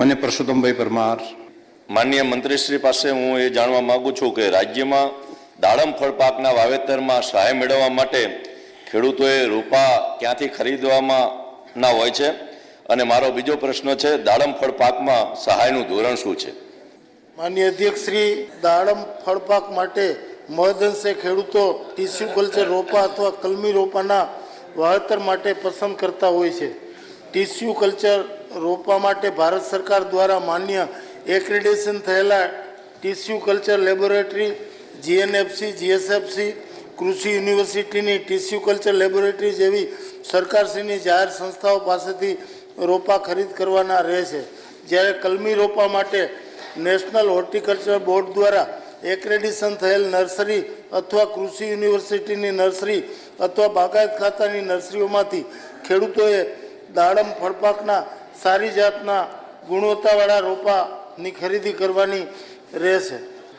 મને પરસોત્તમભાઈ પરમાર. માન્ય મંત્રીશ્રી પાસે હું એ જાણવા માગું છું કે રાજ્યમાં દાડમ ફળ પાકના વાવેતરમાં સહાય મેળવવા માટે ખેડૂતોએ રોપા ક્યાંથી ખરીદવામાં ના હોય છે? અને મારો બીજો પ્રશ્ન છે દાડમ ફળ પાકમાં સહાયનું ધોરણ શું છે? માન્ય અધ્યક્ષ શ્રી દાડમ ફળપાક માટે મહદઅંશે ખેડૂતો ટીસ્યુ કલ્ચર રોપા અથવા કલમી રોપાના વાવેતર માટે પસંદ કરતા હોય છે. ટીસ્યુ કલ્ચર રોપા માટે ભારત સરકાર દ્વારા માન્ય એક્રેડિશન થયેલા tissue culture laboratory, GNFC, GSFC, કૃષિ યુનિવર્સિટીની ટીસ્યુ કલ્ચર લેબોરેટરી જેવી સરકારશ્રીની જાહેર સંસ્થાઓ પાસેથી રોપા ખરીદ કરવાના રહે છે. જ્યારે કલમી રોપા માટે નેશનલ હોર્ટિકલ્ચર બોર્ડ દ્વારા એક્રેડિશન થયેલ નર્સરી અથવા કૃષિ યુનિવર્સિટીની નર્સરી અથવા બાગાયત ખાતાની નર્સરીઓમાંથી ખેડૂતોએ દાડમ ફળપાકના સારી જાતના ગુણવત્તાવાળા રોપાની ખરીદી કરવાની રહેશે.